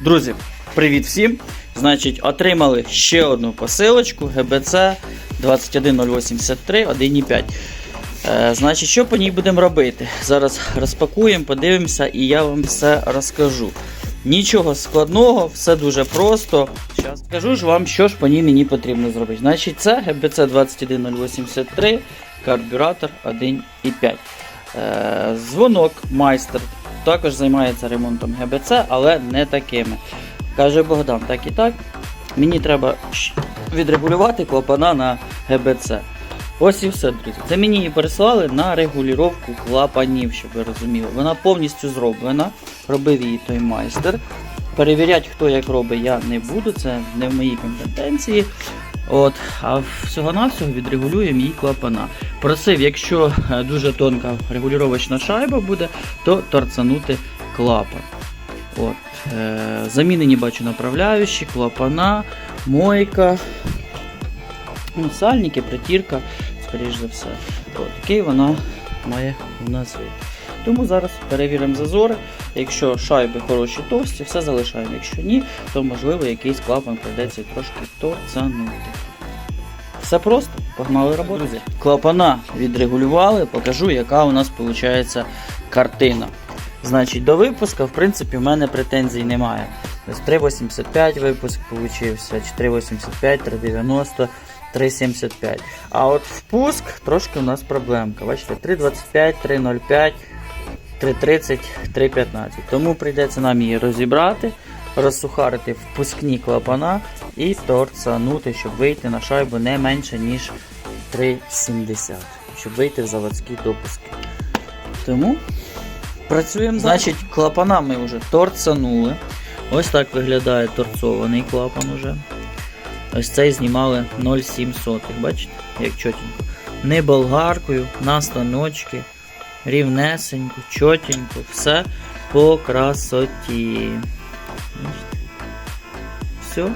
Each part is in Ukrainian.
Друзі, привіт всім! Значить, отримали ще одну посилочку ГБЦ 21083 1.5. Е, значить, що по ній будемо робити? Зараз розпакуємо, подивимося і я вам все розкажу. Нічого складного, все дуже просто. Зараз скажу ж вам, що ж по ній мені потрібно зробити. Значить, це ГБЦ 21083, карбюратор 1.5. Е, Дзвонок майстер також займається ремонтом ГБЦ, але не такими. Каже Богдан, так і так. Мені треба відрегулювати клапана на ГБЦ. Ось і все, друзі. Це мені її переслали на регулювання клапанів, щоб ви розуміли. Вона повністю зроблена, робив її той майстер. Перевіряти, хто як робить, я не буду, це не в моїй компетенції. От, а всього-навсього відрегулюємо її клапана. Просив, якщо е, дуже тонка регулювачна шайба буде, то торцанути клапан. От, е, замінені бачу направляючі, клапана, мойка, ну, сальники, притірка, скоріш за все. Такий вона має у нас вид. Тому зараз перевіримо зазори. Якщо шайби хороші товсті, все залишаємо. Якщо ні, то можливо якийсь клапан прийдеться трошки торцанути. Все просто, погнали роботу. Друзі, клапана відрегулювали, покажу, яка у нас виходить картина. Значить, до випуска, в принципі, в мене претензій немає. Ось 3,85 випуск получився, 4,85, 3,90, 3,75. А от впуск трошки у нас проблемка. Бачите, 3,25, 3,05, 3,30, 3,15. Тому прийдеться нам її розібрати, розсухарити впускні клапана і торцанути, щоб вийти на шайбу не менше, ніж 3,70, щоб вийти в заводські допуски. Тому працюємо. Значить, клапана ми вже торцанули. Ось так виглядає торцований клапан уже. Ось цей знімали 0,7. Бачите, як чотенько. Не болгаркою, на станочки, рівнесенько, чотенько, все по красоті. Все,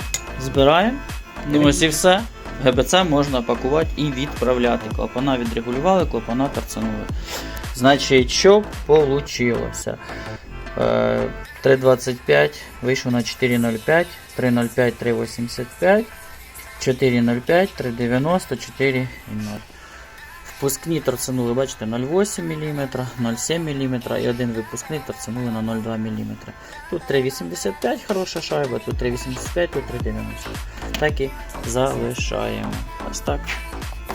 збираємо. Ну ось і все. ГБЦ можна пакувати і відправляти. Клапана відрегулювали, клапана торцанули. Значить, що вийшло? 3,25 вийшов на 4,05, 3,05, 3,85, 4,05, 3,90, 4,0. Впускні торцанули, бачите, 0,8 мм, 0,7 мм і один випускний торцанули на 0,2 мм. Тут 3,85 хороша шайба, тут 3,85, тут 3,90. Так і залишаємо. Ось так.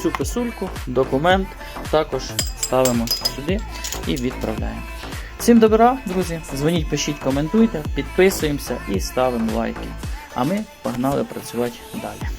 Цю писульку, документ також ставимо сюди і відправляємо. Всім добра, друзі. Дзвоніть, пишіть, коментуйте, підписуємося і ставимо лайки. А ми погнали працювати далі.